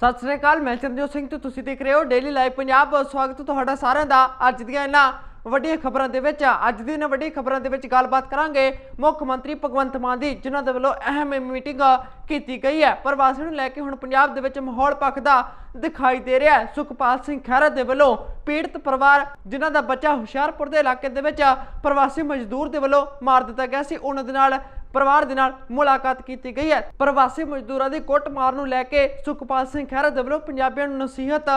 ਸਤਿ ਸ੍ਰੀ ਅਕਾਲ, ਮੈਂ ਚੰਦਰਜੋਤ ਸਿੰਘ ਤੇ ਤੁਸੀਂ ਦੇਖ ਰਹੇ ਹੋ ਡੇਲੀ ਲਾਈਵ ਪੰਜਾਬ ਸਵਾਗਤ ਤੁਹਾਡਾ ਸਾਰਿਆਂ ਦਾ ਅੱਜ ਦੀਆਂ ਇਹਨਾਂ ਵੱਡੀਆਂ ਖਬਰਾਂ ਦੇ ਵਿੱਚ। ਅੱਜ ਦੀ ਇਹਨਾਂ ਵੱਡੀ ਖਬਰਾਂ ਦੇ ਵਿੱਚ ਗੱਲਬਾਤ ਕਰਾਂਗੇ ਮੁੱਖ ਮੰਤਰੀ ਭਗਵੰਤ ਮਾਨ ਦੀ, ਜਿਨ੍ਹਾਂ ਦੇ ਵੱਲੋਂ ਅਹਿਮ ਮੀਟਿੰਗ ਕੀਤੀ ਗਈ ਹੈ। ਪ੍ਰਵਾਸੀ ਨੂੰ ਲੈ ਕੇ ਹੁਣ ਪੰਜਾਬ ਦੇ ਵਿੱਚ ਮਾਹੌਲ ਪੱਕਦਾ ਦਿਖਾਈ ਦੇ ਰਿਹਾ ਹੈ। ਸੁਖਪਾਲ ਸਿੰਘ ਖਹਿਰਾ ਦੇ ਵੱਲੋਂ ਪੀੜਤ ਪਰਿਵਾਰ, ਜਿਨ੍ਹਾਂ ਦਾ ਬੱਚਾ ਹੁਸ਼ਿਆਰਪੁਰ ਦੇ ਇਲਾਕੇ ਦੇ ਵਿੱਚ ਪ੍ਰਵਾਸੀ ਮਜ਼ਦੂਰ ਦੇ ਵੱਲੋਂ ਮਾਰ ਦਿੱਤਾ ਗਿਆ ਸੀ, ਉਹਨਾਂ ਦੇ ਨਾਲ ਪਰਿਵਾਰ ਦੇ ਨਾਲ ਮੁਲਾਕਾਤ ਕੀਤੀ ਗਈ ਹੈ। ਪ੍ਰਵਾਸੀ ਮਜ਼ਦੂਰਾਂ ਦੀ ਕੁੱਟਮਾਰ ਨੂੰ ਲੈ ਕੇ ਸੁਖਪਾਲ ਸਿੰਘ ਖਹਿਰਾ ਦੇ ਵੱਲੋਂ ਪੰਜਾਬੀਆਂ ਨੂੰ ਨਸੀਹਤ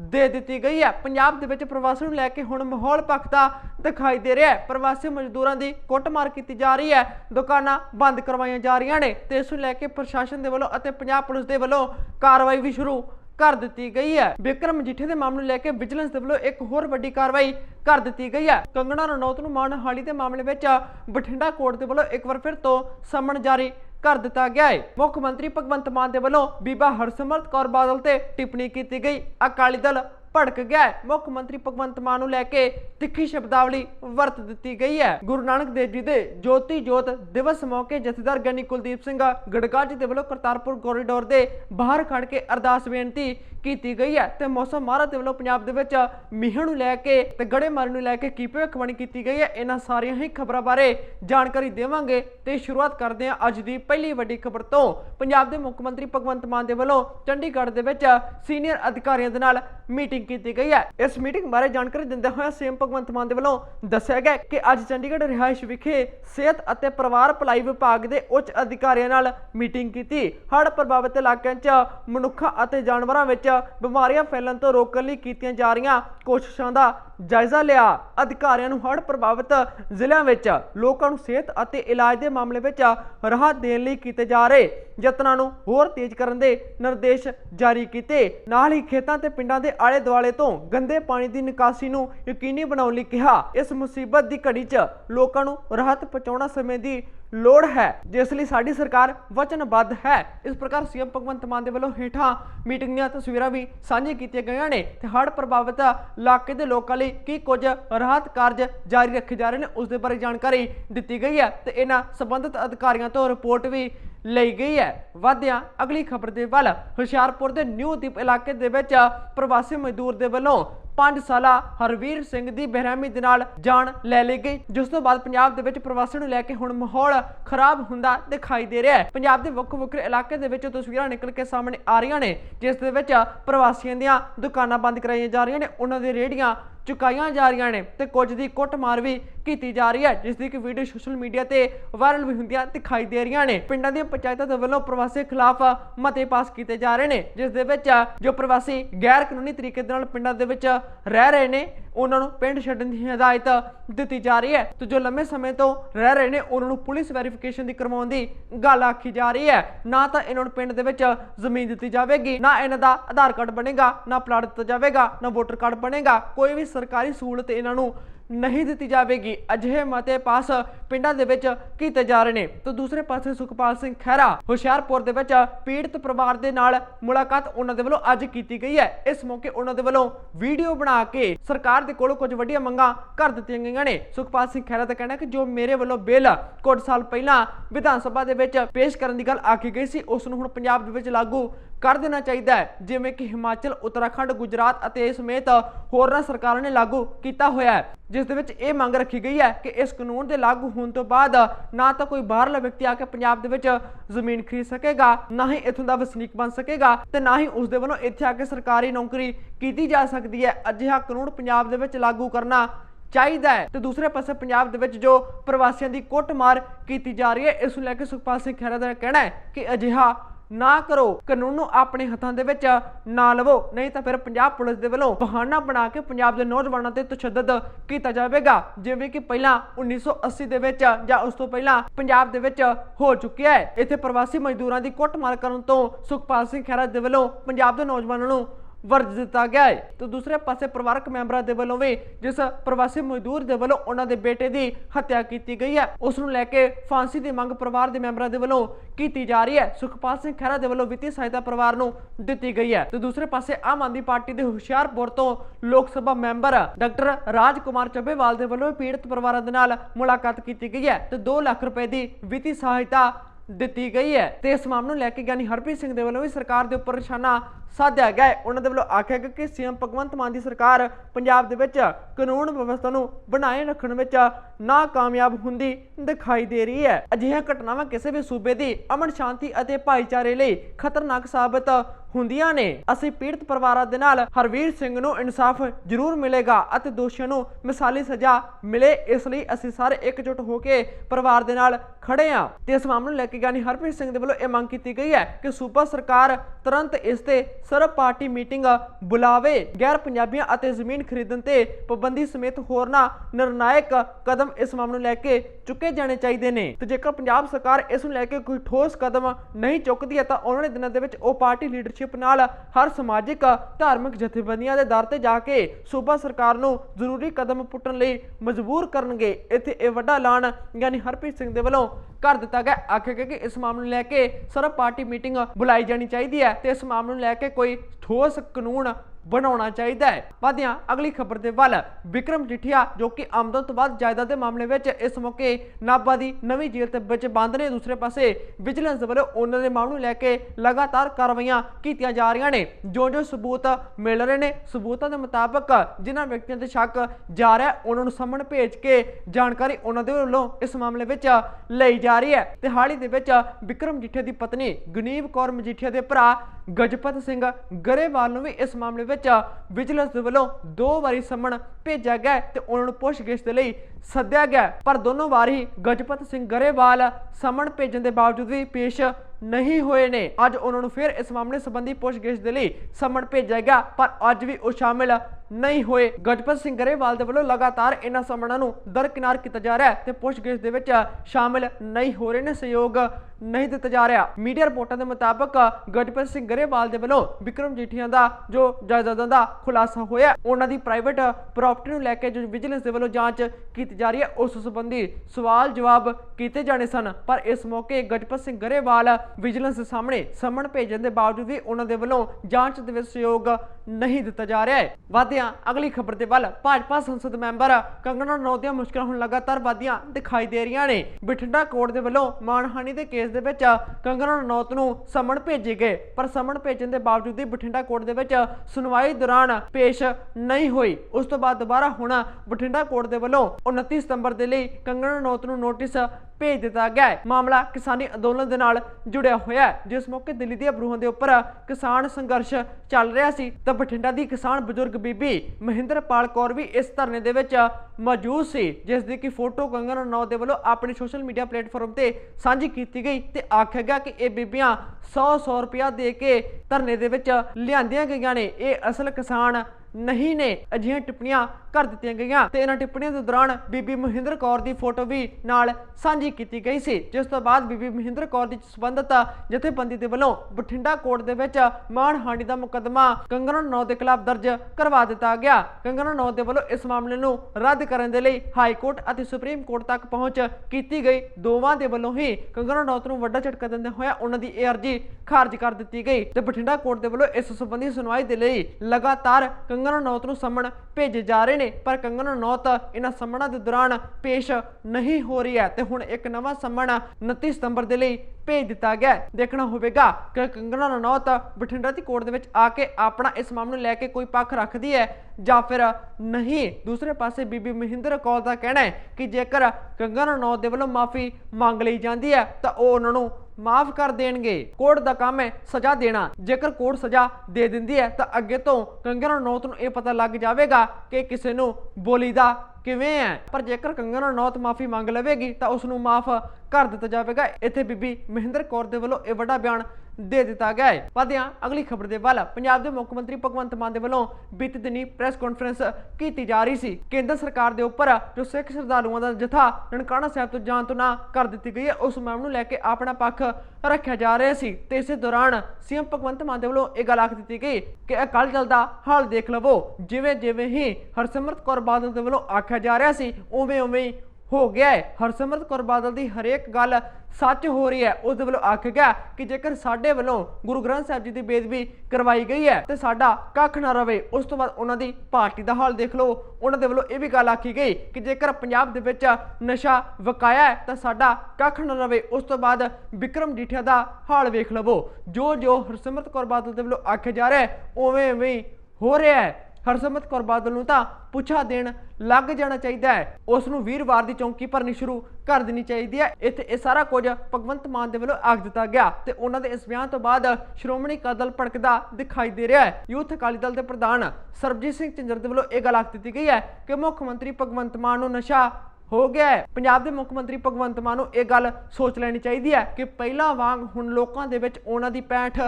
ਦੇ ਦਿੱਤੀ ਗਈ ਹੈ। ਪੰਜਾਬ ਦੇ ਵਿੱਚ ਪ੍ਰਵਾਸੀਆਂ ਨੂੰ ਲੈ ਕੇ ਹੁਣ ਮਾਹੌਲ ਪੱਕਦਾ ਦਿਖਾਈ ਦੇ ਰਿਹਾ ਹੈ। ਪ੍ਰਵਾਸੀ ਮਜ਼ਦੂਰਾਂ ਦੀ ਕੁੱਟਮਾਰ ਕੀਤੀ ਜਾ ਰਹੀ ਹੈ। ਦੁਕਾਨਾਂ ਬੰਦ ਕਰਵਾਈਆਂ ਜਾ ਰਹੀਆਂ ਨੇ ਤੇ ਇਸ ਨੂੰ ਲੈ ਕੇ ਪ੍ਰਸ਼ਾਸਨ ਦੇ ਵੱਲੋਂ ਅਤੇ ਪੰਜਾਬ ਪੁਲਿਸ ਦੇ ਵੱਲੋਂ ਕਾਰਵਾਈ ਵੀ ਸ਼ੁਰੂ ਕਰ ਦਿੱਤੀ ਗਈ ਹੈ। ਵਿਕਰਮ ਮਜੀਠੇ ਦੇ ਮਾਮਲੇ ਨੂੰ ਲੈ ਕੇ ਵਿਜੀਲੈਂਸ ਦੇ ਵੱਲੋਂ ਇੱਕ ਹੋਰ ਵੱਡੀ ਕਾਰਵਾਈ ਕਰ ਦਿੱਤੀ ਗਈ ਹੈ। ਕੰਗਣਾ ਰਣੌਤ ਨੂੰ ਮਾਨਹਾਲੀ ਦੇ ਮਾਮਲੇ ਵਿੱਚ ਬਠਿੰਡਾ ਕੋਰਟ ਦੇ ਵੱਲੋਂ ਇੱਕ ਵਾਰ ਫਿਰ ਤੋਂ ਸਮਨ ਜਾਰੀ ਕਰ ਦਿੱਤਾ ਗਿਆ ਹੈ। ਮੁੱਖ ਮੰਤਰੀ ਭਗਵੰਤ ਮਾਨ ਦੇ ਵੱਲੋਂ ਬੀਬਾ ਹਰਸਿਮਰਤ ਕੌਰ ਬਾਦਲ ਤੇ ਟਿੱਪਣੀ ਕੀਤੀ ਗਈ। ਅਕਾਲੀ ਦਲ ਭੜਕ ਗਿਆ ਹੈ। ਮੁੱਖ ਮੰਤਰੀ ਭਗਵੰਤ ਮਾਨ ਨੂੰ ਲੈ ਕੇ ਤਿੱਖੀ ਸ਼ਬਦਾਵਲੀ ਵਰਤ ਦਿੱਤੀ ਗਈ ਹੈ। ਗੁਰੂ ਨਾਨਕ ਦੇਵ ਜੀ ਦੇ ਜੋਤੀ ਜੋਤ ਦਿਵਸ ਮੌਕੇ ਜਥੇਦਾਰ ਗਿਆਨੀ ਕੁਲਦੀਪ ਸਿੰਘ ਗੜਕਾ ਜੀ ਦੇ ਵੱਲੋਂ ਕਰਤਾਰਪੁਰ ਕੋਰੀਡੋਰ ਦੇ ਬਾਹਰ ਖੜ ਕੇ ਅਰਦਾਸ ਬੇਨਤੀ ਕੀਤੀ ਗਈ ਹੈ ਤੇ ਮੌਸਮ ਮਹਾਰਾਜ ਦੇ ਵੱਲੋਂ ਪੰਜਾਬ ਦੇ ਵਿੱਚ ਮੀਂਹ ਨੂੰ ਲੈ ਕੇ ਤੇ ਗੜੇ ਮਾਰਨ ਨੂੰ ਲੈ ਕੇ ਕੀ ਭਵਿੱਖਬਾਣੀ ਕੀਤੀ ਗਈ ਹੈ, ਇਹਨਾਂ ਸਾਰੀਆਂ ਹੀ ਖਬਰਾਂ ਬਾਰੇ ਜਾਣਕਾਰੀ ਦੇਵਾਂਗੇ ਤੇ ਸ਼ੁਰੂਆਤ ਕਰਦੇ ਹਾਂ ਅੱਜ ਦੀ ਪਹਿਲੀ ਵੱਡੀ ਖਬਰ ਤੋਂ। ਪੰਜਾਬ ਦੇ ਮੁੱਖ ਮੰਤਰੀ ਭਗਵੰਤ ਮਾਨ ਦੇ ਵੱਲੋਂ ਚੰਡੀਗੜ੍ਹ ਦੇ ਵਿੱਚ ਸੀਨੀਅਰ ਅਧਿਕਾਰੀਆਂ ਦੇ ਨਾਲ ਮੀਟਿੰਗ ਕੀਤੀ ਗਈ ਹੈ। ਇਸ ਮੀਟਿੰਗ ਬਾਰੇ ਜਾਣਕਾਰੀ ਦਿੰਦੇ ਹੋਏ ਸੀਐਮ ਭਗਵੰਤ ਮਾਨ ਦੇ ਵੱਲੋਂ ਦੱਸਿਆ ਗਿਆ ਕਿ ਅੱਜ ਚੰਡੀਗੜ੍ਹ ਰਿਹਾਇਸ਼ ਵਿਖੇ ਸਿਹਤ ਅਤੇ ਪਰਿਵਾਰ ਭਲਾਈ ਵਿਭਾਗ ਦੇ ਉੱਚ ਅਧਿਕਾਰੀਆਂ ਨਾਲ ਮੀਟਿੰਗ ਕੀਤੀ। ਹੜ੍ਹ ਪ੍ਰਭਾਵਿਤ ਇਲਾਕਿਆਂ 'ਚ ਮਨੁੱਖਾਂ ਅਤੇ ਜਾਨਵਰਾਂ ਵਿੱਚ ਬਿਮਾਰੀਆਂ ਫੈਲਣ ਤੋਂ ਰੋਕਣ ਲਈ ਕੀਤੀਆਂ ਜਾ ਰਹੀਆਂ ਕੋਸ਼ਿਸ਼ਾਂ ਦਾ ਜਾਇਜ਼ਾ ਲਿਆ। ਅਧਿਕਾਰੀਆਂ ਨੂੰ ਹੜ੍ਹ ਪ੍ਰਭਾਵਿਤ ਜ਼ਿਲ੍ਹਿਆਂ ਵਿੱਚ ਲੋਕਾਂ ਨੂੰ ਸਿਹਤ ਅਤੇ ਇਲਾਜ ਦੇ ਮਾਮਲੇ ਵਿੱਚ ਰਾਹਤ ਦੇਣ ਲਈ ਕੀਤੇ ਜਾ ਰਹੇ ਯਤਨਾਂ ਨੂੰ ਹੋਰ ਤੇਜ਼ ਕਰਨ ਦੇ ਨਿਰਦੇਸ਼ ਜਾਰੀ ਕੀਤੇ। ਨਾਲ ਹੀ ਖੇਤਾਂ ਤੇ ਪਿੰਡਾਂ ਦੇ ਆਲੇ ਦੁਆਲੇ ਤੋਂ ਗੰਦੇ ਪਾਣੀ ਦੀ ਨਿਕਾਸੀ ਨੂੰ ਯਕੀਨੀ ਬਣਾਉਣ ਲਈ ਕਿਹਾ। ਇਸ ਮੁਸੀਬਤ ਦੀ ਘੜੀ 'ਚ ਲੋਕਾਂ ਨੂੰ ਰਾਹਤ ਪਹੁੰਚਾਉਣਾ ਸਮੇਂ ਦੀ ਲੋੜ ਹੈ, ਜਿਸ ਲਈ ਸਾਡੀ ਸਰਕਾਰ ਵਚਨਬੱਧ ਹੈ। ਇਸ ਪ੍ਰਕਾਰ ਸੀਐਮ ਭਗਵੰਤ ਮਾਨ ਦੇ ਵੱਲੋਂ ਹੇਠਾਂ ਮੀਟਿੰਗ ਦੀਆਂ ਤਸਵੀਰਾਂ ਵੀ ਸਾਂਝੀਆਂ ਕੀਤੀਆਂ ਗਈਆਂ ਨੇ ਤੇ ਹੜ੍ਹ ਪ੍ਰਭਾਵਿਤ ਇਲਾਕੇ ਦੇ ਲੋਕਾਂ ਲਈ ਕੀ ਕੁਝ ਰਾਹਤ ਕਾਰਜ ਜਾਰੀ ਰੱਖੇ ਜਾ ਰਹੇ ਨੇ, ਉਸ ਦੇ ਬਾਰੇ ਜਾਣਕਾਰੀ ਦਿੱਤੀ ਗਈ ਹੈ ਤੇ ਇਹਨਾਂ ਸੰਬੰਧਿਤ ਅਧਿਕਾਰੀਆਂ ਤੋਂ ਰਿਪੋਰਟ ਵੀ ਲਈ ਗਈ ਹੈ। ਵਾਧਿਆਂ, ਅਗਲੀ ਖਬਰ ਦੇ ਵੱਲ ਹੁਸ਼ਿਆਰਪੁਰ ਦੇ ਨਿਊ ਦੀਪ ਇਲਾਕੇ ਦੇ ਵਿੱਚ ਪ੍ਰਵਾਸੀ ਮਜ਼ਦੂਰ ਦੇ ਵੱਲੋਂ 5 ਸਾਲਾ ਹਰਵੀਰ ਸਿੰਘ ਦੀ ਬੇਰਹਿਮੀ ਦੇ ਨਾਲ ਜਾਨ ਲੈ ਲਈ ਗਈ। ਜਿਸ ਤੋਂ ਬਾਅਦ ਪੰਜਾਬ ਦੇ ਵਿੱਚ ਪ੍ਰਵਾਸੀਆਂ ਨੂੰ ਲੈ ਕੇ ਹੁਣ ਮਾਹੌਲ ਖਰਾਬ ਹੁੰਦਾ ਦਿਖਾਈ ਦੇ ਰਿਹਾ ਹੈ। ਪੰਜਾਬ ਦੇ ਵੱਖ ਵੱਖਰੇ ਇਲਾਕੇ ਦੇ ਵਿੱਚ ਤਸਵੀਰਾਂ ਨਿਕਲ ਕੇ ਸਾਹਮਣੇ ਆ ਰਹੀਆਂ ਨੇ, ਜਿਸ ਦੇ ਵਿੱਚ ਪ੍ਰਵਾਸੀਆਂ ਦੀਆਂ ਦੁਕਾਨਾਂ ਬੰਦ ਕਰਾਈਆਂ ਜਾ ਰਹੀਆਂ ਨੇ। ਉਹਨਾਂ ਦੇ ਰੇੜੀਆਂ ਚੁਕਾਈਆਂ ਜਾ ਰਹੀਆਂ ਨੇ ਤੇ ਕੁਝ ਦੀ ਕੁੱਟਮਾਰ ਵੀ ਕੀਤੀ ਜਾ ਰਹੀ ਹੈ, ਜਿਸ ਦੀ ਕਿ ਵੀਡੀਓ ਸੋਸ਼ਲ ਮੀਡੀਆ ਤੇ ਵਾਇਰਲ ਵੀ ਹੁੰਦੀਆਂ ਦਿਖਾਈ ਦੇ ਰਹੀਆਂ ਨੇ। ਪਿੰਡਾਂ ਦੀਆਂ ਪੰਚਾਇਤਾਂ ਦੇ ਵੱਲੋਂ ਪ੍ਰਵਾਸੀ ਖਿਲਾਫ ਮਤੇ ਪਾਸ ਕੀਤੇ ਜਾ ਰਹੇ ਨੇ, ਜਿਸ ਦੇ ਵਿੱਚ ਜੋ ਪ੍ਰਵਾਸੀ ਗੈਰ ਕਾਨੂੰਨੀ ਤਰੀਕੇ ਦੇ ਨਾਲ ਪਿੰਡਾਂ ਦੇ ਵਿੱਚ ਰਹਿ ਰਹੇ ਨੇ ਉਹਨਾਂ ਨੂੰ ਪਿੰਡ ਛੱਡਣ ਦੀ ਹਦਾਇਤ ਦਿੱਤੀ ਜਾ ਰਹੀ ਹੈ ਤੇ ਜੋ ਲੰਮੇ ਸਮੇਂ ਤੋਂ ਰਹਿ ਰਹੇ ਨੇ, ਉਹਨਾਂ ਨੂੰ ਪੁਲਿਸ ਵੈਰੀਫਿਕੇਸ਼ਨ ਦੀ ਕਰਵਾਉਣ ਦੀ ਗੱਲ ਆਖੀ ਜਾ ਰਹੀ ਹੈ। ਨਾ ਤਾਂ ਇਹਨਾਂ ਨੂੰ ਪਿੰਡ ਦੇ ਵਿੱਚ ਜ਼ਮੀਨ ਦਿੱਤੀ ਜਾਵੇਗੀ, ਨਾ ਇਹਨਾਂ ਦਾ ਆਧਾਰ ਕਾਰਡ ਬਣੇਗਾ, ਨਾ ਪਲਾਟ ਦਿੱਤਾ ਜਾਵੇਗਾ, ਨਾ ਵੋਟਰ ਕਾਰਡ ਬਣੇਗਾ, ਕੋਈ ਵੀ ਸਰਕਾਰੀ ਸਹੂਲਤ ਇਹਨਾਂ ਨੂੰ ਨਹੀਂ ਦਿੱਤੀ ਜਾਵੇਗੀ। ਅਜਿਹੇ ਮਤੇ ਪਾਸ ਪਿੰਡਾਂ ਦੇ ਵਿੱਚ ਕੀਤੇ ਜਾ ਰਹੇ ਨੇ। ਤੇ ਦੂਸਰੇ ਪਾਸੇ ਸੁਖਪਾਲ ਸਿੰਘ ਖਹਿਰਾ, ਹੁਸ਼ਿਆਰਪੁਰ ਦੇ ਵਿੱਚ ਪੀੜਤ ਪਰਿਵਾਰ ਦੇ ਨਾਲ ਮੁਲਾਕਾਤ ਉਹਨਾਂ ਦੇ ਵੱਲੋਂ ਅੱਜ ਕੀਤੀ ਗਈ ਹੈ। ਇਸ ਮੌਕੇ ਉਹਨਾਂ ਦੇ ਵੱਲੋਂ ਵੀਡੀਓ ਬਣਾ ਕੇ ਸਰਕਾਰ ਦੇ ਕੋਲੋਂ ਕੁਝ ਵੱਡੀਆਂ ਮੰਗਾਂ ਕਰ ਦਿੱਤੀਆਂ ਗਈਆਂ ਨੇ। ਸੁਖਪਾਲ ਸਿੰਘ ਖਹਿਰਾ ਦਾ ਕਹਿਣਾ ਕਿ ਜੋ ਮੇਰੇ ਵੱਲੋਂ ਬਿੱਲ ਕੁਝ ਸਾਲ ਪਹਿਲਾਂ ਵਿਧਾਨ ਸਭਾ ਦੇ ਵਿੱਚ ਪੇਸ਼ ਕਰਨ ਦੀ ਗੱਲ ਆਖੀ ਗਈ ਸੀ, ਉਸ ਨੂੰ ਹੁਣ ਪੰਜਾਬ ਦੇ ਵਿੱਚ ਲਾਗੂ ਕਰ ਦੇਣਾ ਚਾਹੀਦਾ ਹੈ। ਜਿਵੇਂ ਕਿ ਹਿਮਾਚਲ, ਉੱਤਰਾਖੰਡ, ਗੁਜਰਾਤ ਅਤੇ ਸਮੇਤ ਹੋਰਨਾਂ ਸਰਕਾਰਾਂ ਨੇ ਲਾਗੂ ਕੀਤਾ ਹੋਇਆ ਹੈ। ਜਿਸ ਦੇ ਵਿੱਚ ਇਹ ਮੰਗ ਰੱਖੀ ਗਈ ਹੈ ਕਿ ਇਸ ਕਾਨੂੰਨ ਦੇ ਲਾਗੂ ਹੋਣ ਤੋਂ ਬਾਅਦ ਨਾ ਤਾਂ ਕੋਈ ਬਾਹਰਲਾ ਵਿਅਕਤੀ ਆ ਕੇ ਪੰਜਾਬ ਦੇ ਵਿੱਚ ਜ਼ਮੀਨ ਖਰੀਦ ਸਕੇਗਾ, ਨਾ ਹੀ ਇਥੋਂ ਦਾ ਵਸਨੀਕ ਬਣ ਸਕੇਗਾ ਤੇ ਨਾ ਹੀ ਉਸ ਦੇ ਵੱਲੋਂ ਇੱਥੇ ਆ ਕੇ ਸਰਕਾਰੀ ਨੌਕਰੀ ਕੀਤੀ ਜਾ ਸਕਦੀ ਹੈ। ਅਜਿਹਾ ਕਾਨੂੰਨ ਪੰਜਾਬ ਦੇ ਵਿੱਚ ਲਾਗੂ ਕਰਨਾ ਚਾਹੀਦਾ ਹੈ। ਤੇ ਦੂਸਰੇ ਪਾਸੇ ਪੰਜਾਬ ਦੇ ਵਿੱਚ ਜੋ ਪ੍ਰਵਾਸੀਆਂ ਦੀ ਕੁੱਟਮਾਰ ਕੀਤੀ ਜਾ ਰਹੀ ਹੈ, ਇਸ ਨੂੰ ਲੈ ਕੇ ਸੁਖਪਾਲ ਸਿੰਘ ਖਹਿਰਾ ਦਾ ਕਹਿਣਾ ਹੈ ਕਿ ਅਜਿਹਾ ਨਾ ਕਰੋ। ਕਾਨੂੰਨ ਨੂੰ ਆਪਣੇ ਹੱਥਾਂ ਦੇ ਵਿੱਚ ਨਾ ਲਵੋ। ਨਹੀਂ ਤਾਂ ਫਿਰ ਪੰਜਾਬ ਪੁਲਿਸ ਦੇ ਵੱਲੋਂ ਬਹਾਨਾ ਬਣਾ ਕੇ ਪੰਜਾਬ ਦੇ ਨੌਜਵਾਨਾਂ ਤੇ ਤਸ਼ੱਦਦ ਕੀਤਾ ਜਾਵੇਗਾ। ਜਿਵੇਂ ਕਿ ਪਹਿਲਾਂ 1980 ਦੇ ਵਿੱਚ ਜਾਂ ਉਸ ਤੋਂ ਪਹਿਲਾਂ ਪੰਜਾਬ ਦੇ ਵਿੱਚ ਹੋ ਚੁੱਕਿਆ ਹੈ। ਇੱਥੇ ਪ੍ਰਵਾਸੀ ਮਜ਼ਦੂਰਾਂ ਦੀ ਕੁੱਟਮਾਰ ਕਰਨ ਤੋਂ ਸੁਖਪਾਲ ਸਿੰਘ ਖਹਿਰਾ ਦੇ ਵੱਲੋਂ ਪੰਜਾਬ ਦੇ ਨੌਜਵਾਨਾਂ ਨੂੰ ਵਰਜ ਦਿੱਤਾ ਗਿਆ ਹੈ। ਤੇ ਦੂਸਰੇ ਪਾਸੇ ਪਰਿਵਾਰਕ ਮੈਂਬਰਾਂ ਦੇ ਵੱਲੋਂ ਵੀ, ਜਿਸ ਪ੍ਰਵਾਸੀ ਮਜ਼ਦੂਰ ਦੇ ਵੱਲੋਂ ਉਹਨਾਂ ਦੇ ਬੇਟੇ ਦੀ ਹੱਤਿਆ ਕੀਤੀ ਗਈ ਹੈ, ਉਸ ਨੂੰ ਲੈ ਕੇ ਫਾਂਸੀ ਦੀ ਮੰਗ ਪਰਿਵਾਰ ਦੇ ਮੈਂਬਰਾਂ ਦੇ ਵੱਲੋਂ ਕੀਤੀ ਜਾ ਰਹੀ ਹੈ। ਸੁਖਪਾਲ ਸਿੰਘ ਖਹਿਰਾ ਦੇ ਵੱਲੋਂ ਵਿੱਤੀ ਸਹਾਇਤਾ ਪਰਿਵਾਰ ਨੂੰ ਦਿੱਤੀ ਗਈ ਹੈ। ਤੇ ਦੂਸਰੇ ਪਾਸੇ ਆਮ ਆਦਮੀ ਪਾਰਟੀ ਦੇ ਹੁਸ਼ਿਆਰਪੁਰ ਤੋਂ ਲੋਕ ਸਭਾ ਮੈਂਬਰ ਡਾਕਟਰ ਰਾਜ ਕੁਮਾਰ ਚੱਬੇਵਾਲ ਦੇ ਵੱਲੋਂ ਪੀੜਤ ਪਰਿਵਾਰਾਂ ਦੇ ਨਾਲ ਮੁਲਾਕਾਤ ਕੀਤੀ ਗਈ ਹੈ ਤੇ 2 ਲੱਖ ਰੁਪਏ ਦੀ ਵਿੱਤੀ ਸਹਾਇਤਾ ਦਿੱਤੀ ਗਈ ਹੈ। ਤੇ ਇਸ ਮਾਮਲੇ ਨੂੰ ਲੈ ਕੇ ਗਿਆਨੀ ਹਰਪ੍ਰੀਤ ਸਿੰਘ ਦੇ ਵੱਲੋਂ ਵੀ ਸਰਕਾਰ ਦੇ ਉੱਪਰ ਨਿਸ਼ਾਨਾ ਸਾਧਿਆ ਗਿਆ ਹੈ। ਉਹਨਾਂ ਦੇ ਵੱਲੋਂ ਆਖਿਆ ਗਿਆ ਕਿ ਸੀਐਮ ਭਗਵੰਤ ਮਾਨ ਦੀ ਸਰਕਾਰ ਪੰਜਾਬ ਦੇ ਵਿੱਚ ਕਾਨੂੰਨ ਵਿਵਸਥਾ ਨੂੰ ਬਣਾਏ ਰੱਖਣ ਵਿੱਚ ਨਾਕਾਮਯਾਬ ਹੁੰਦੀ ਦਿਖਾਈ ਦੇ ਰਹੀ ਹੈ। ਅਜਿਹੀਆਂ ਘਟਨਾਵਾਂ ਕਿਸੇ ਵੀ ਸੂਬੇ ਦੀ ਅਮਨ ਸ਼ਾਂਤੀ ਅਤੇ ਭਾਈਚਾਰੇ ਲਈ ਖਤਰਨਾਕ ਸਾਬਤ ਹੁੰਦੀਆਂ ਨੇ। ਅਸੀਂ ਪੀੜਤ ਪਰਿਵਾਰਾਂ ਦੇ ਨਾਲ ਹਰਵੀਰ ਸਿੰਘ ਨੂੰ ਇਨਸਾਫ ਜ਼ਰੂਰ ਮਿਲੇਗਾ ਅਤੇ ਦੋਸ਼ੀਆਂ ਨੂੰ ਮਿਸਾਲੀ ਸਜ਼ਾ ਮਿਲੇ। ਇਸ ਲਈ ਅਸੀਂ ਸਾਰੇ ਇਕਜੁੱਟ ਹੋ ਕੇ ਪਰਿਵਾਰ ਦੇ ਨਾਲ ਖੜੇ ਹਾਂ। ਤੇ ਇਸ ਮਾਮਲੇ ਨੂੰ ਲੈ ਕੇ ਗਿਆਨੀ ਹਰਪ੍ਰੀਤ ਸਿੰਘ ਦੇ ਵੱਲੋਂ ਇਹ ਮੰਗ ਕੀਤੀ ਗਈ ਹੈ ਕਿ ਸੂਬਾ ਸਰਕਾਰ ਤੁਰੰਤ ਇਸ ਤੇ ਸਰਬ ਪਾਰਟੀ ਮੀਟਿੰਗ ਬੁਲਾਵੇ, ਗੈਰ ਪੰਜਾਬੀਆਂ ਅਤੇ ਜ਼ਮੀਨ ਖਰੀਦਣ ਤੇ ਪਾਬੰਦੀ ਸਮੇਤ ਹੋਰਨਾਂ ਨਿਰਣਾਇਕ ਕਦਮ ਇਸ ਮਾਮਲੇ ਨੂੰ ਲੈ ਕੇ ਚੁੱਕੇ ਜਾਣੇ ਚਾਹੀਦੇ ਨੇ। ਤੇ ਜੇਕਰ ਪੰਜਾਬ ਸਰਕਾਰ ਇਸ ਨੂੰ ਲੈ ਕੇ ਕੋਈ ਠੋਸ ਕਦਮ ਨਹੀਂ ਚੁੱਕਦੀ ਹੈ, ਤਾਂ ਉਹਨਾਂ ਦੇ ਦਿਨਾਂ ਦੇ ਵਿੱਚ ਉਹ ਪਾਰਟੀ ਲੀਡਰਸ਼ਿਪ ਨਾਲ ਹਰ ਸਮਾਜਿਕ, ਧਾਰਮਿਕ ਜਥੇਬੰਦੀਆਂ ਦੇ ਦਰ ਤੇ ਜਾ ਕੇ ਸੂਬਾ ਸਰਕਾਰ ਨੂੰ ਜ਼ਰੂਰੀ ਕਦਮ ਪੁੱਟਣ ਲਈ ਮਜਬੂਰ ਕਰਨਗੇ। ਇੱਥੇ ਇਹ ਵੱਡਾ ਐਲਾਨ ਯਾਨੀ ਹਰਪ੍ਰੀਤ ਸਿੰਘ ਦੇ ਵੱਲੋਂ ਕਰ ਦਿੱਤਾ ਗਿਆ। ਆਖਿਆ ਗਿਆ ਕਿ ਇਸ ਮਾਮਲੇ ਨੂੰ ਲੈ ਕੇ ਸਰਬ ਪਾਰਟੀ ਮੀਟਿੰਗ ਬੁਲਾਈ ਜਾਣੀ ਚਾਹੀਦੀ ਹੈ ਤੇ ਇਸ ਮਾਮਲੇ ਨੂੰ ਲੈ ਕੇ ਕੋਈ ਠੋਸ ਕਾਨੂੰਨ ਬਣਾਉਣਾ ਚਾਹੀਦਾ ਹੈ। ਵਧਿਆ, ਅਗਲੀ ਖਬਰ ਦੇ ਵੱਲ ਵਿਕਰਮ ਜਿਠੀਆ, ਜੋ ਕਿ ਆਮਦਨ ਤੋਂ ਬਾਅਦ ਜਾਇਦਾਦ ਦੇ ਮਾਮਲੇ ਵਿੱਚ ਇਸ ਮੌਕੇ ਨਾਭਾ ਦੀ ਨਵੀਂ ਜੇਲ੍ਹ ਤੇ ਵਿੱਚ ਬੰਦ ਨੇ। ਦੂਸਰੇ ਪਾਸੇ ਵਿਜੀਲੈਂਸ ਵੱਲੋਂ ਉਹਨਾਂ ਦੇ ਮਾਮਲੇ ਨੂੰ ਲੈ ਕੇ ਲਗਾਤਾਰ ਕਾਰਵਾਈਆਂ ਕੀਤੀਆਂ ਜਾ ਰਹੀਆਂ ਨੇ। ਜੋ ਜੋ ਸਬੂਤ ਮਿਲ ਰਹੇ ਨੇ, ਸਬੂਤਾਂ ਦੇ ਮੁਤਾਬਕ ਜਿਨ੍ਹਾਂ ਵਿਅਕਤੀਆਂ ਤੇ ਸ਼ੱਕ ਜਾ ਰਿਹਾ ਉਹਨਾਂ ਨੂੰ ਸਾਹਮਣੇ ਭੇਜ ਕੇ ਜਾਣਕਾਰੀ ਉਹਨਾਂ ਦੇ ਵੱਲੋਂ ਇਸ ਮਾਮਲੇ ਵਿੱਚ ਲਈ ਜਾ ਰਹੀ ਹੈ। ਤੇ ਹਾਲ ਹੀ ਦੇ ਵਿੱਚ ਵਿਕਰਮ ਜਿਠੀਆ ਦੀ ਪਤਨੀ ਗਨੀਵ ਕੌਰ ਮਜੀਠੀਆ ਦੇ ਭਰਾ ਗਜਪਤ ਸਿੰਘ ਗਰੇਵਾਲ ਨੂੰ ਵੀ ਇਸ ਮਾਮਲੇ ਵਿੱਚ ਵਿਜੀਲੈਂਸ ਵੱਲੋਂ ਦੋ ਵਾਰੀ ਸੰਮਣ ਭੇਜਿਆ ਗਿਆ ਤੇ ਉਹਨਾਂ ਨੂੰ ਪੁੱਛਗਿੱਛ ਦੇ ਲਈ ਸੱਦਿਆ ਗਿਆ ਪਰ ਦੋਨੋਂ ਵਾਰੀ ਗਜਪਤ ਸਿੰਘ ਗਰੇਵਾਲ ਸੰਮਣ ਭੇਜਣ ਦੇ ਬਾਵਜੂਦ ਵੀ ਪੇਸ਼ ਨਹੀਂ ਹੋਏ ਨੇ। ਅੱਜ ਉਹਨਾਂ ਨੂੰ ਫਿਰ ਇਸ ਮਾਮਲੇ ਸੰਬੰਧੀ ਪੁੱਛਗਿੱਛ ਦੇ ਲਈ ਸੰਮਣ ਭੇਜਿਆ ਗਿਆ, ਪਰ ਅੱਜ ਵੀ ਉਹ ਸ਼ਾਮਿਲ ਨਹੀਂ ਹੋਏ। ਗਜਪਤ ਸਿੰਘ ਗਰੇਵਾਲ ਦੇ ਵੱਲੋਂ ਲਗਾਤਾਰ ਇਹਨਾਂ ਸੰਮਣਾਂ ਨੂੰ ਦਰਕਿਨਾਰ ਕੀਤਾ ਜਾ ਰਿਹਾ ਹੈ ਤੇ ਪੁੱਛਗਿੱਛ ਦੇ ਵਿੱਚ ਸ਼ਾਮਿਲ ਨਹੀਂ ਹੋ ਰਹੇ ਨੇ, ਸਹਿਯੋਗ ਨਹੀਂ ਦਿੱਤਾ ਜਾ ਰਿਹਾ। ਮੀਡੀਆ ਰਿਪੋਰਟਾਂ ਦੇ ਮੁਤਾਬਕ ਗਜਪਤ ਸਿੰਘ ਗਰੇਵਾਲ ਦੇ ਵੱਲੋਂ ਵਿਕਰਮ ਜੀਠੀਆਂ ਦਾ ਜੋ ਜਾਇਦਾਦਾਂ ਦਾ ਖੁਲਾਸਾ ਹੋਇਆ ਉਹਨਾਂ ਦੀ ਪ੍ਰਾਈਵੇਟ ਪ੍ਰਾਪਰਟੀ ਨੂੰ ਲੈ ਕੇ ਜੋ ਵਿਜੀਲੈਂਸ ਦੇ ਵੱਲੋਂ ਜਾਂਚ ਕੀਤੀ ਜਾ ਰਹੀ ਹੈ, ਉਸ ਸੰਬੰਧੀ ਸਵਾਲ ਜਵਾਬ ਕੀਤੇ ਜਾਣੇ ਸਨ। ਪਰ ਇਸ ਮੌਕੇ ਗਜਪਤ ਸਿੰਘ ਗਰੇਵਾਲ ਵਿਜੀਲੈਂਸ ਦੇ ਸਾਹਮਣੇ ਸੰਮਣ ਭੇਜਣ ਦੇ ਬਾਵਜੂਦ ਵੀ ਉਹਨਾਂ ਦੇ ਵੱਲੋਂ ਜਾਂਚ ਦੇ ਵਿੱਚ ਸਹਿਯੋਗ ਨਹੀਂ ਦਿੱਤਾ ਜਾ ਰਿਹਾ ਹੈ। ਵਾਧਿਆਂ ਅਗਲੀ ਖਬਰ ਦੇ ਵੱਲ ਭਾਜਪਾ ਸੰਸਦ ਮੈਂਬਰ ਕੰਗਨਾ ਰਣੌਤ ਦੀਆਂ ਮੁਸ਼ਕਲਾਂ ਹੁਣ ਲਗਾਤਾਰ ਵਧੀਆਂ ਦਿਖਾਈ ਦੇ ਰਹੀਆਂ ਨੇ। ਬਠਿੰਡਾ ਕੋਰਟ ਦੇ ਵੱਲੋਂ ਮਾਨਹਾਨੀ ਦੇ ਕੇਸ ਦੇ ਵਿੱਚ ਕੰਗਨਾ ਰਣੌਤ ਨੂੰ ਸਮਣ ਭੇਜੇ ਗਏ। ਪਰ ਸਮਣ ਭੇਜਣ ਦੇ ਬਾਵਜੂਦ ਵੀ ਬਠਿੰਡਾ ਕੋਰਟ ਦੇ ਵਿੱਚ ਸੁਣਵਾਈ ਦੌਰਾਨ ਪੇਸ਼ ਨਹੀਂ ਹੋਈ। ਉਸ ਤੋਂ ਬਾਅਦ ਦੁਬਾਰਾ ਹੁਣ ਬਠਿੰਡਾ ਕੋਰਟ ਦੇ ਵੱਲੋਂ 29 ਸਤੰਬਰ ਦੇ ਲਈ ਕੰਗਨਾ ਰਣੌਤ ਨੂੰ ਨੋਟਿਸ ਭੇਜ ਦਿੱਤਾ ਗਿਆ ਹੈ। ਮਾਮਲਾ ਕਿਸਾਨੀ ਅੰਦੋਲਨ ਦੇ ਨਾਲ ਜੁੜਿਆ ਹੋਇਆ ਹੈ। ਜਿਸ ਮੌਕੇ ਦਿੱਲੀ ਦੀਆਂ ਬਰੂਹਾਂ ਦੇ ਉੱਪਰ ਕਿਸਾਨ ਸੰਘਰਸ਼ ਚੱਲ ਰਿਹਾ ਸੀ। ਤਾਂ ਬਠਿੰਡਾ ਦੀ ਕਿਸਾਨ ਬਜ਼ੁਰਗ ਬੀਬੀ ਮਹਿੰਦਰਪਾਲ ਕੌਰ ਵੀ ਇਸ ਧਰਨੇ ਦੇ ਵਿੱਚ ਮੌਜੂਦ ਸੀ। ਜਿਸ ਦੀ ਕਿ ਫੋਟੋ ਕੰਗਨ ਰਣੌਤ ਦੇ ਵੱਲੋਂ ਆਪਣੇ ਸੋਸ਼ਲ ਮੀਡੀਆ ਪਲੇਟਫਾਰਮ ਤੇ ਸਾਂਝੀ ਕੀਤੀ ਗਈ ਤੇ ਆਖਿਆ ਗਿਆ ਕਿ ਇਹ ਬੀਬੀਆਂ 100-100 ਰੁਪਇਆ ਦੇ ਕੇ ਧਰਨੇ ਦੇ ਵਿੱਚ ਲਿਆਂਦੀਆਂ ਗਈਆਂ ਨੇ। ਇਹ ਅਸਲ ਕਿਸਾਨ ਨਹੀਂ ਨੇ। ਅਜਿਹੀਆਂ ਟਿੱਪਣੀਆਂ ਕਰ ਦਿੱਤੀਆਂ ਗਈਆਂ ਤੇ ਇਹਨਾਂ ਟਿੱਪਣੀਆਂ ਦੇ ਦੌਰਾਨ ਬੀਬੀ ਮਹਿੰਦਰ ਕੌਰ ਦੀ ਫੋਟੋ ਵੀ ਨਾਲ ਸਾਂਝੀ ਕੀਤੀ ਗਈ ਸੀ, ਜਿਸ ਤੋਂ ਬਾਅਦ ਬੀਬੀ ਮਹਿੰਦਰ ਕੌਰ ਦੀ ਸੰਬੰਧਤ ਜਥੇਬੰਦੀ ਦੇ ਵੱਲੋਂ ਬਠਿੰਡਾ ਕੋਰਟ ਦੇ ਵਿੱਚ ਮਾਣਹਾਨੀ ਦਾ ਮੁਕੱਦਮਾ ਕੰਗਨਾ ਰਣੌਤ ਦੇ ਖਿਲਾਫ ਦਰਜ ਕਰਵਾ ਦਿੱਤਾ ਗਿਆ। ਕੰਗਨਾ ਰਣੌਤ ਦੇ ਵੱਲੋਂ ਇਸ ਮਾਮਲੇ ਨੂੰ ਰੱਦ ਕਰਨ ਦੇ ਲਈ ਹਾਈ ਕੋਰਟ ਅਤੇ ਸੁਪਰੀਮ ਕੋਰਟ ਤੱਕ ਪਹੁੰਚ ਕੀਤੀ ਗਈ। ਦੋਵਾਂ ਦੇ ਵੱਲੋਂ ਹੀ ਕੰਗਣਾ ਨੌਤ ਨੂੰ ਵੱਡਾ ਝਟਕਾ ਦਿੰਦੇ ਹੋਇਆ ਉਹਨਾਂ ਦੀ ਇਹ ਅਰਜ਼ੀ ਖਾਰਜ ਕਰ ਦਿੱਤੀ ਗਈ ਤੇ ਬਠਿੰਡਾ ਕੋਰਟ ਦੇ ਵੱਲੋਂ ਇਸ ਸੰਬੰਧੀ ਸੁਣਵਾਈ ਦੇ ਲਈ ਲਗਾਤਾਰ ਕੰਗਨਾ ਰਣੌਤ ਨੂੰ ਸੰਮਣ ਭੇਜੇ ਜਾ ਰਹੇ ਨੇ, ਪਰ ਕੰਗਨਾ ਰਣੌਤ ਇਹਨਾਂ ਸੰਮਣਾਂ ਦੇ ਦੌਰਾਨ ਪੇਸ਼ ਨਹੀਂ ਹੋ ਰਹੀ ਹੈ ਤੇ ਹੁਣ ਇੱਕ ਨਵਾਂ ਸੰਮਣ 29 ਸਤੰਬਰ ਦੇ ਲਈ ਭੇਜ ਦਿੱਤਾ ਗਿਆ ਦੇਖਣਾ ਹੋਵੇਗਾ ਕਿ ਕੰਗਨਾ ਰਣੌਤ ਬਠਿੰਡਾ ਦੀ ਕੋਰਟ ਦੇ ਵਿੱਚ ਆ ਕੇ ਆਪਣਾ ਇਸ ਮਾਮਲੇ ਨੂੰ ਲੈ ਕੇ ਕੋਈ ਪੱਖ ਰੱਖਦੀ ਹੈ ਜਾਂ ਫਿਰ ਨਹੀਂ। ਦੂਸਰੇ ਪਾਸੇ ਬੀਬੀ ਮਹਿੰਦਰ ਕੌਰ ਦਾ ਕਹਿਣਾ ਹੈ ਕਿ ਜੇਕਰ ਕੰਗਨਾ ਰਣੌਤ ਦੇ ਵੱਲੋਂ ਮਾਫੀ ਮੰਗ ਲਈ ਜਾਂਦੀ ਹੈ ਤਾਂ ਉਹ ਉਹਨਾਂ ਨੂੰ ਮਾਫ ਕਰ ਦੇਣਗੇ। ਕੋਰਟ ਦਾ ਕੰਮ ਹੈ ਸਜ਼ਾ ਦੇਣਾ। ਜੇਕਰ ਕੋਰਟ ਸਜ਼ਾ ਦੇ ਦਿੰਦੀ ਹੈ, ਤਾਂ ਅੱਗੇ ਤੋਂ ਕੰਗਨਾ ਰਣੌਤ ਨੂੰ ਇਹ ਪਤਾ ਲੱਗ ਜਾਵੇਗਾ ਕਿ ਕਿਸੇ ਨੂੰ ਬੋਲੀ ਦਾ ਕਿਵੇਂ ਹੈ। ਪਰ ਜੇਕਰ ਕੰਗਨਾ ਰਣੌਤ ਮਾਫੀ ਮੰਗ ਲਵੇਗੀ, ਤਾਂ ਉਸ ਨੂੰ ਮਾਫ ਕਰ ਦਿੱਤਾ ਜਾਵੇਗਾ। ਇੱਥੇ ਬੀਬੀ ਮਹਿੰਦਰ ਕੌਰ ਦੇ ਵੱਲੋਂ ਇਹ ਵੱਡਾ ਬਿਆਨ ਦੇ ਦਿੱਤਾ ਗਿਆ ਹੈ। ਵਧਿਆਂ ਅਗਲੀ ਖਬਰ ਦੇ ਵੱਲ, ਪੰਜਾਬ ਦੇ ਮੁੱਖ ਮੰਤਰੀ ਭਗਵੰਤ ਮਾਨ ਦੇ ਵੱਲੋਂ ਬੀਤੇ ਦਿਨੀ ਪ੍ਰੈਸ ਕਾਨਫਰੰਸ ਕੀਤੀ ਜਾ ਰਹੀ ਸੀ। ਕੇਂਦਰ ਸਰਕਾਰ ਦੇ ਉੱਪਰ ਜੋ ਸਿੱਖ ਸ਼ਰਧਾਲੂਆਂ ਦਾ ਜਥਾ ਨਨਕਾਣਾ ਸਾਹਿਬ ਤੋਂ ਜਾਣ ਤੋਂ ਨਾ ਕਰ ਦਿੱਤੀ ਗਈ ਹੈ, ਉਸ ਮਾਮਲੇ ਨੂੰ ਲੈ ਕੇ ਆਪਣਾ ਪੱਖ ਰੱਖਿਆ ਜਾ ਰਿਹਾ ਸੀ ਤੇ ਇਸੇ ਦੌਰਾਨ ਸੀਐਮ ਭਗਵੰਤ ਮਾਨ ਦੇ ਵੱਲੋਂ ਇਹ ਗੱਲ ਆਖ ਦਿੱਤੀ ਗਈ ਕਿ ਅਕਾਲੀ ਦਲ ਦਾ ਹਾਲ ਦੇਖ ਲਵੋ। ਜਿਵੇਂ ਜਿਵੇਂ ਹੀ ਹਰਸਿਮਰਤ ਕੌਰ ਬਾਦਲ ਦੇ ਵੱਲੋਂ ਆਖਿਆ ਜਾ ਰਿਹਾ ਸੀ ਉਵੇਂ ਉਵੇਂ ਹੋ ਗਿਆ ਹੈ। ਹਰਸਿਮਰਤ ਕੌਰ ਬਾਦਲ ਦੀ ਹਰੇਕ ਗੱਲ ਸੱਚ ਹੋ ਰਹੀ ਹੈ। ਉਸ ਦੇ ਵੱਲੋਂ ਆਖ ਗਿਆ ਕਿ ਜੇਕਰ ਸਾਡੇ ਵੱਲੋਂ ਗੁਰੂ ਗ੍ਰੰਥ ਸਾਹਿਬ ਜੀ ਦੀ ਬੇਦਬੀ ਕਰਵਾਈ ਗਈ ਹੈ, ਤੇ ਸਾਡਾ ਕੱਖ ਨਾ ਰਵੇ। ਉਸ ਤੋਂ ਬਾਅਦ ਉਹਨਾਂ ਦੀ ਪਾਰਟੀ ਦਾ ਹਾਲ ਦੇਖ ਲਓ। ਉਹਨਾਂ ਦੇ ਵੱਲੋਂ ਇਹ ਵੀ ਗੱਲ ਆਖੀ ਗਈ ਕਿ ਜੇਕਰ ਪੰਜਾਬ ਦੇ ਵਿੱਚ ਨਸ਼ਾ ਵਕਾਇਆ ਹੈ, ਤਾਂ ਸਾਡਾ ਕੱਖ ਨਾ ਰਵੇ। ਉਸ ਤੋਂ ਬਾਅਦ ਵਿਕਰਮ ਜੀਠਿਆ ਦਾ ਹਾਲ ਵੇਖ ਲਵੋ। ਜੋ ਜੋ ਹਰਸਿਮਰਤ ਕੌਰ ਬਾਦਲ ਦੇ ਵੱਲੋਂ ਆਖਿਆ ਜਾ ਰਿਹਾ ਹੈ ਉਵੇਂ ਉਵੇਂ ਹੋ ਰਿਹਾ ਹੈ। ਹਰਸਿਮਰਤ ਕੌਰ ਬਾਦਲ ਨੂੰ ਤਾਂ ਪੁੱਛਾ ਦੇਣ ਲੱਗ ਜਾਣਾ ਚਾਹੀਦਾ ਹੈ। ਉਸ ਨੂੰ ਵੀਰਵਾਰ ਦੀ ਚੌਂਕੀ ਭਰਨੀ ਸ਼ੁਰੂ ਕਰ ਦੇਣੀ ਚਾਹੀਦੀ ਹੈ। ਇੱਥੇ ਇਹ ਸਾਰਾ ਕੁਝ ਭਗਵੰਤ ਮਾਨ ਦੇ ਵੱਲੋਂ ਆਖ ਦਿੱਤਾ ਗਿਆ ਤੇ ਉਹਨਾਂ ਦੇ ਇਸ ਬਿਆਨ ਤੋਂ ਬਾਅਦ ਸ਼੍ਰੋਮਣੀ ਕਦਲ ਭੜਕਦਾ ਦਿਖਾਈ ਦੇ ਰਿਹਾ ਹੈ। ਯੂਥ ਅਕਾਲੀ ਦਲ ਦੇ ਪ੍ਰਧਾਨ ਸਰਬਜੀਤ ਸਿੰਘ ਝਿੰਜਰ ਦੇ ਵੱਲੋਂ ਇਹ ਗੱਲ ਆਖ ਦਿੱਤੀ ਗਈ ਹੈ ਕਿ ਮੁੱਖ ਮੰਤਰੀ ਭਗਵੰਤ ਮਾਨ ਨੂੰ ਨਸ਼ਾ ਹੋ ਗਿਆ ਹੈ। ਪੰਜਾਬ ਦੇ ਮੁੱਖ ਮੰਤਰੀ ਭਗਵੰਤ ਮਾਨ ਨੂੰ ਇਹ ਗੱਲ ਸੋਚ ਲੈਣੀ ਚਾਹੀਦੀ ਹੈ ਕਿ ਪਹਿਲਾਂ ਵਾਂਗ ਹੁਣ ਲੋਕਾਂ ਦੇ ਵਿੱਚ ਉਹਨਾਂ ਦੀ ਪੈਂਠ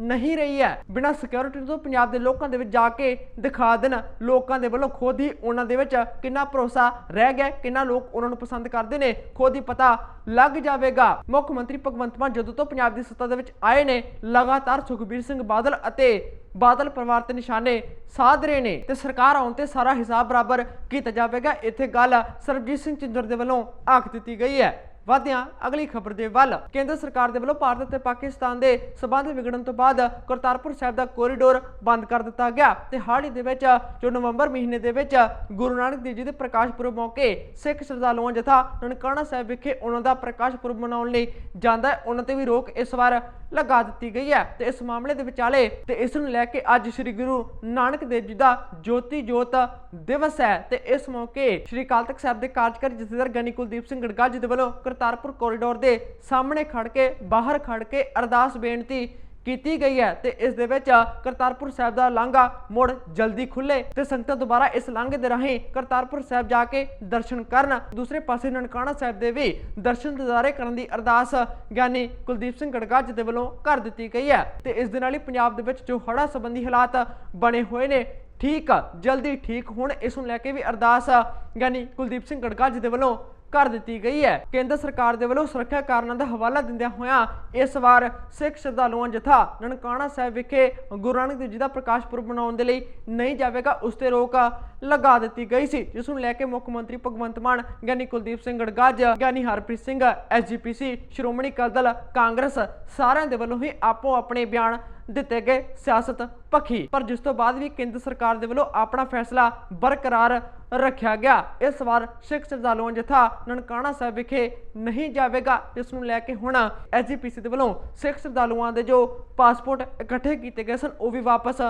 ਨਹੀਂ ਰਹੀ ਹੈ। ਬਿਨਾਂ ਸਿਕਿਉਰਿਟੀ ਤੋਂ ਪੰਜਾਬ ਦੇ ਲੋਕਾਂ ਦੇ ਵਿੱਚ ਜਾ ਕੇ ਦਿਖਾ ਦੇਣ। ਲੋਕਾਂ ਦੇ ਵੱਲੋਂ ਖੁਦ ਹੀ ਉਹਨਾਂ ਦੇ ਵਿੱਚ ਕਿੰਨਾ ਭਰੋਸਾ ਰਹਿ ਗਿਆ, ਕਿੰਨਾ ਲੋਕ ਉਹਨਾਂ ਨੂੰ ਪਸੰਦ ਕਰਦੇ ਨੇ, ਖੁਦ ਹੀ ਪਤਾ ਲੱਗ ਜਾਵੇਗਾ। ਮੁੱਖ ਮੰਤਰੀ ਭਗਵੰਤ ਮਾਨ ਜਦੋਂ ਤੋਂ ਪੰਜਾਬ ਦੀ ਸੱਤਾ ਦੇ ਵਿੱਚ ਆਏ ਨੇ, ਲਗਾਤਾਰ ਸੁਖਬੀਰ ਸਿੰਘ ਬਾਦਲ ਅਤੇ ਬਾਦਲ ਪਰਿਵਾਰ ਤੇ ਨਿਸ਼ਾਨੇ ਸਾਧ ਰਹੇ ਨੇ ਤੇ ਸਰਕਾਰ ਆਉਣ ਤੇ ਸਾਰਾ ਹਿਸਾਬ ਬਰਾਬਰ ਕੀਤਾ ਜਾਵੇਗਾ। ਇੱਥੇ ਗੱਲ ਸਰਬਜੀਤ ਸਿੰਘ ਚਿੰਦਰ ਦੇ ਵੱਲੋਂ ਆਖ ਦਿੱਤੀ ਗਈ ਹੈ। ਵਧਿਆਂ, ਅਗਲੀ ਖਬਰ ਦੇ ਵੱਲ। ਕੇਂਦਰ ਸਰਕਾਰ ਦੇ ਵੱਲੋਂ ਭਾਰਤ ਅਤੇ ਪਾਕਿਸਤਾਨ ਦੇ ਸਬੰਧ ਵਿਗੜਨ ਤੋਂ ਬਾਅਦ ਕਰਤਾਰਪੁਰ ਸਾਹਿਬ ਦਾ ਕੋਰੀਡੋਰ ਬੰਦ ਕਰ ਦਿੱਤਾ ਗਿਆ ਤੇ ਹਾਲ ਹੀ ਦੇ ਵਿੱਚ, ਜੋ ਨਵੰਬਰ ਮਹੀਨੇ ਦੇ ਵਿੱਚ ਗੁਰੂ ਨਾਨਕ ਦੇਵ ਜੀ ਦੇ ਪ੍ਰਕਾਸ਼ ਪੁਰਬ ਮੌਕੇ ਸਿੱਖ ਸ਼ਰਧਾਲੂਆਂ ਜਥਾ ਨਨਕਾਣਾ ਸਾਹਿਬ ਵਿਖੇ ਉਹਨਾਂ ਦਾ ਪ੍ਰਕਾਸ਼ ਪੁਰਬ ਮਨਾਉਣ ਲਈ ਜਾਂਦਾ ਉਹਨਾਂ ਤੇ ਵੀ ਰੋਕ ਇਸ ਵਾਰ ਲਗਾ ਦਿੱਤੀ ਗਈ ਹੈ। ਤੇ ਇਸ ਮਾਮਲੇ ਦੇ ਵਿਚਾਲੇ ਤੇ ਇਸ ਨੂੰ ਲੈ ਕੇ ਅੱਜ ਸ੍ਰੀ ਗੁਰੂ ਨਾਨਕ ਦੇਵ ਜੀ ਦਾ ਜੋਤੀ ਜੋਤ ਦਿਵਸ ਹੈ। ਤੇ ਇਸ ਮੌਕੇ ਸ੍ਰੀ ਅਕਾਲ ਤਖਤ ਸਾਹਿਬ ਦੇ ਕਾਰਜਕਾਰੀ ਜਥੇਦਾਰ ਗਨੀ ਕੁਲਦੀਪ ਸਿੰਘ ਗੜਗਾ ਜੀ ਦੇ ਵੱਲੋਂ ਕਰਤਾਰਪੁਰ ਕੋਰੀਡੋਰ ਦੇ ਸਾਹਮਣੇ ਖੜ ਕੇ, ਬਾਹਰ ਖੜ ਕੇ ਅਰਦਾਸ ਬੇਨਤੀ ਕੀਤੀ ਗਈ ਹੈ ਤੇ ਇਸ ਦੇ ਵਿੱਚ ਕਰਤਾਰਪੁਰ ਸਾਹਿਬ ਦਾ ਲਾਂਘਾ ਮੁੜ ਜਲਦੀ ਖੁੱਲੇ ਤੇ ਸੰਗਤਾਂ ਦੁਬਾਰਾ ਇਸ ਲਾਂਘੇ ਦੇ ਰਾਹੀਂ ਕਰਤਾਰਪੁਰ ਸਾਹਿਬ ਜਾ ਕੇ ਦਰਸ਼ਨ ਕਰਨ। ਦੂਸਰੇ ਪਾਸੇ ਨਨਕਾਣਾ ਸਾਹਿਬ ਦੇ ਵੀ ਦਰਸ਼ਨ ਦਿਦਾਰੇ ਕਰਨ ਦੀ ਅਰਦਾਸ ਗਿਆਨੀ ਕੁਲਦੀਪ ਸਿੰਘ ਗੜਗਾ ਜੀ ਦੇ ਵੱਲੋਂ ਕਰ ਦਿੱਤੀ ਗਈ ਹੈ ਤੇ ਇਸ ਦੇ ਨਾਲ ਹੀ ਪੰਜਾਬ ਦੇ ਵਿੱਚ ਜੋ ਹੜ੍ਹਾਂ ਸੰਬੰਧੀ ਹਾਲਾਤ ਬਣੇ ਹੋਏ ਨੇ, ਠੀਕ, ਜਲਦੀ ਠੀਕ ਹੋਣ, ਇਸ ਨੂੰ ਲੈ ਕੇ ਵੀ ਅਰਦਾਸ ਗਿਆਨੀ ਕੁਲਦੀਪ ਸਿੰਘ ਗੜਗਾ ਦੇ ਵੱਲੋਂ ਕਰ ਦਿੱਤੀ ਗਈ ਹੈ। ਕੇਂਦਰ ਸਰਕਾਰ ਦੇ ਵੱਲੋਂ ਸੁਰੱਖਿਆ ਕਾਰਨਾਂ ਦਾ ਹਵਾਲਾ ਦਿੰਦਿਆਂ ਹੋਇਆਂ ਇਸ ਵਾਰ ਸਿੱਖ ਸ਼ਰਧਾਲੂਆਂ ਜਥਾ ਨਨਕਾਣਾ ਸਾਹਿਬ ਵਿਖੇ ਗੁਰੂ ਨਾਨਕ ਦੇਵ ਜੀ ਦਾ ਪ੍ਰਕਾਸ਼ ਪੁਰਬ ਮਨਾਉਣ ਦੇ ਲਈ ਨਹੀਂ ਜਾਵੇਗਾ, ਉਸ ਤੇ ਰੋਕ ਲਗਾ ਦਿੱਤੀ ਗਈ ਸੀ, ਜਿਸ ਨੂੰ ਲੈ ਕੇ ਮੁੱਖ ਮੰਤਰੀ ਭਗਵੰਤ ਮਾਨ, ਗਿਆਨੀ ਕੁਲਦੀਪ ਸਿੰਘ ਗੜਗਾਜ ਗਿਆਨੀ ਹਰਪ੍ਰੀਤ ਸਿੰਘ ਐਸਜੀਪੀਸੀ ਸ਼੍ਰੋਮਣੀ ਅਕਾਲੀ ਦਲ, ਕਾਂਗਰਸ ਸਾਰਿਆਂ ਦੇ ਵੱਲੋਂ ਹੀ ਆਪੋ ਆਪਣੇ ਬਿਆਨ ਦਿੱਤੇ ਗਏ ਸਿਆਸਤ ਪੱਖੀ। ਪਰ ਜਿਸ ਤੋਂ ਬਾਅਦ ਵੀ ਕੇਂਦਰ ਸਰਕਾਰ ਦੇ ਵੱਲੋਂ ਆਪਣਾ ਫੈਸਲਾ ਬਰਕਰਾਰ ਰੱਖਿਆ ਗਿਆ, ਇਸ ਵਾਰ ਸਿੱਖ ਸ਼ਰਧਾਲੂਆਂ ਜਥਾ ਨਨਕਾਣਾ ਸਾਹਿਬ ਵਿਖੇ ਨਹੀਂ ਜਾਵੇਗਾ। ਇਸ ਨੂੰ ਲੈ ਕੇ ਹੁਣ ਐਸਜੀਪੀਸੀ ਦੇ ਵੱਲੋਂ ਸਿੱਖ ਸ਼ਰਧਾਲੂਆਂ ਦੇ ਜੋ ਪਾਸਪੋਰਟ ਇਕੱਠੇ ਕੀਤੇ ਗਏ ਸਨ, ਉਹ ਵੀ ਵਾਪਸ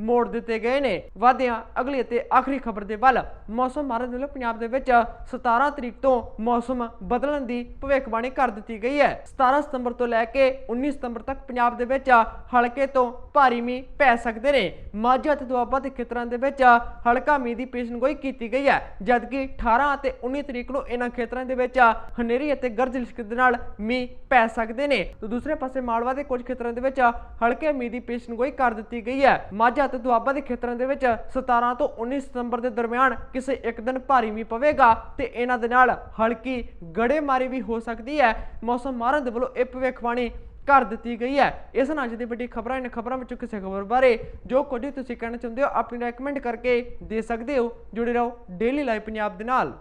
ਮੋੜ ਦਿੱਤੇ ਗਏ ਨੇ। ਵਾਦਿਆਂ ਅਗਲੀ ਅਤੇ ਆਖਰੀ ਖਬਰ ਦੇ ਵੱਲ ਮੌਸਮ ਮਾਰਨ ਵੱਲੋਂ ਪੰਜਾਬ ਦੇ ਵਿੱਚ 17 ਤਰੀਕ ਤੋਂ ਮੌਸਮ ਬਦਲਣ ਦੀ ਭਵਿੱਖਬਾਣੀ ਕਰ ਦਿੱਤੀ ਗਈ ਹੈ। 17 ਸਤੰਬਰ ਤੋਂ ਲੈ ਕੇ 19 ਸਤੰਬਰ ਤੱਕ ਪੰਜਾਬ ਦੇ ਵਿੱਚ ਹਲਕੇ ਤੋਂ ਭਾਰੀ ਮੀਂਹ ਪੈ ਸਕਦੇ ਨੇ। ਮਾਝਾ ਅਤੇ ਦੁਆਬਾ ਦੇ ਖੇਤਰਾਂ ਦੇ ਵਿੱਚ ਹਲਕਾ ਮੀਂਹ ਦੀ ਪੇਸ਼ਨਗੋਈ ਕੀਤੀ ਗਈ ਹੈ, ਜਦਕਿ 18 ਅਤੇ 19 ਤਰੀਕ ਨੂੰ ਇਹਨਾਂ ਖੇਤਰਾਂ ਦੇ ਵਿੱਚ ਹਨੇਰੀ ਅਤੇ ਗਰਜ ਲਿਸ਼ਕ ਦੇ ਨਾਲ ਮੀਂਹ ਪੈ ਸਕਦੇ ਨੇ। ਤੇ ਦੂਸਰੇ ਪਾਸੇ ਮਾਲਵਾ ਦੇ ਕੁਝ ਖੇਤਰਾਂ ਦੇ ਵਿੱਚ ਹਲਕੇ ਮੀਂਹ ਦੀ ਪੇਸ਼ਨਗੋਈ ਕਰ ਦਿੱਤੀ ਗਈ ਹੈ। ਮਾਝਾ ਅਤੇ ਦੁਆਬਾ ਦੇ ਖੇਤਰਾਂ ਦੇ ਵਿੱਚ 17 ਤੋਂ 19 ਸਤੰਬਰ ਦੇ ਦਰਮਿਆਨ ਕਿਸੇ ਇੱਕ ਦਿਨ ਭਾਰੀ ਮੀਂਹ ਪਵੇਗਾ ਤੇ ਇਹਨਾਂ ਦੇ ਨਾਲ ਹਲਕੀ ਗੜੇਮਾਰੀ ਵੀ ਹੋ ਸਕਦੀ ਹੈ। ਮੌਸਮ ਮਾਰਨ ਦੇ ਵੱਲੋਂ ਇਹ ਭਵਿੱਖਬਾਣੀ ਕਰ ਦਿੱਤੀ ਗਈ ਹੈ। ਇਸ ਨਾਲ ਅੱਜ ਦੀ ਵੱਡੀ ਖਬਰਾਂ ਇਹਨਾਂ ਖਬਰਾਂ ਵਿੱਚੋਂ ਕਿਸੇ ਖਬਰ ਬਾਰੇ ਜੋ ਕੁਝ ਵੀ ਤੁਸੀਂ ਕਹਿਣਾ ਚਾਹੁੰਦੇ ਹੋ, ਆਪਣੀ ਰეკਮੈਂਡ ਕਰਕੇ ਦੇ ਸਕਦੇ ਹੋ। ਜੁੜੇ ਰਹੋ ਡੇਲੀ ਲਾਈਵ ਪੰਜਾਬ ਦੇ ਨਾਲ।